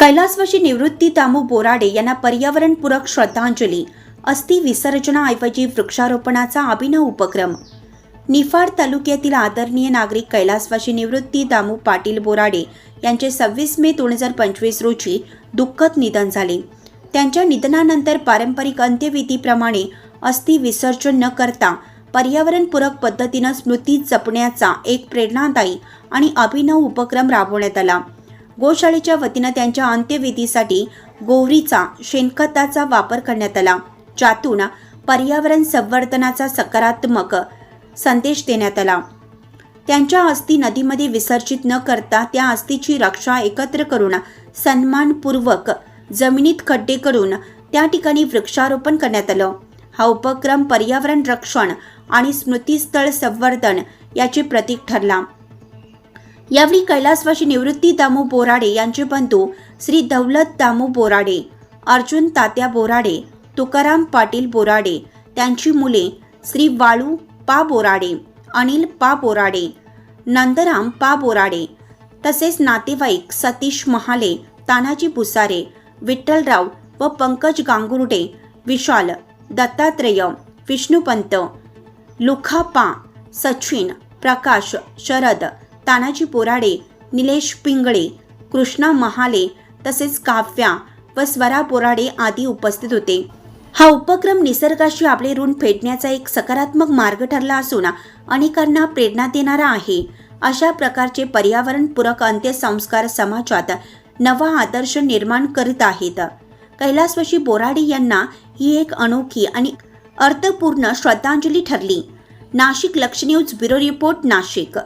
कैलासवासी निवृत्ती दामू बोराडे यांना पर्यावरणपूरक श्रद्धांजली अस्थि विसर्जनाऐवजी वृक्षारोपणाचा अभिनव उपक्रम. निफाड तालुक्यातील आदरणीय नागरिक कैलासवाशी निवृत्ती दामू पाटील बोराडे यांचे सव्वीस मे दोन हजार पंचवीस रोजी दुःखद निधन झाले. त्यांच्या निधनानंतर पारंपरिक अंत्यविधीप्रमाणे अस्थि विसर्जन न करता पर्यावरणपूरक पद्धतीनं स्मृती जपण्याचा एक प्रेरणादायी आणि अभिनव उपक्रम राबवण्यात आला. गोशाळेच्या वतीनं त्यांच्या अंत्यविधीसाठी गोवरीचा शेणखताचा वापर करण्यात आला. ज्यातून पर्यावरण संवर्धनाचा सकारात्मक संदेश देण्यात आला. त्यांच्या अस्थी नदीमध्ये विसर्जित न करता त्या अस्थीची रक्षा एकत्र करून सन्मानपूर्वक जमिनीत खड्डे करून त्या ठिकाणी वृक्षारोपण करण्यात आलं. हा उपक्रम पर्यावरण रक्षण आणि स्मृतीस्थळ संवर्धन याचे प्रतीक ठरला. यावेळी कैलासवाशी निवृत्ती दामू बोराडे यांचे बंधू श्री दौलत दामू बोराडे अर्जुन तात्या बोराडे तुकाराम पाटील बोराडे त्यांची मुले श्री वाळू पा बोराडे अनिल पा बोराडे नंदराम पा बोराडे तसेच नातेवाईक सतीश महाले तानाजी भुसारे विठ्ठलराव व पंकज गांगुर्डे विशाल दत्तात्रेय विष्णुपंत लुखापा सचिन प्रकाश शरद तानाजी बोराडे निलेश पिंगळे कृष्णा महाले तसेच काव्या व स्वरा बोराडे आदी उपस्थित होते. हा उपक्रम निसर्गाशी आपले ऋण फेडण्याचा एक सकारात्मक मार्ग ठरला असून अनेकांना प्रेरणा देणारा आहे. अशा प्रकारचे पर्यावरणपूरक अंत्यसंस्कार समाजात नवा आदर्श निर्माण करीत आहेत. कैलासवशी बोराडे यांना ही एक अनोखी आणि अर्थपूर्ण श्रद्धांजली ठरली. नाशिक लक्ष न्यूज ब्युरो रिपोर्ट नाशिक.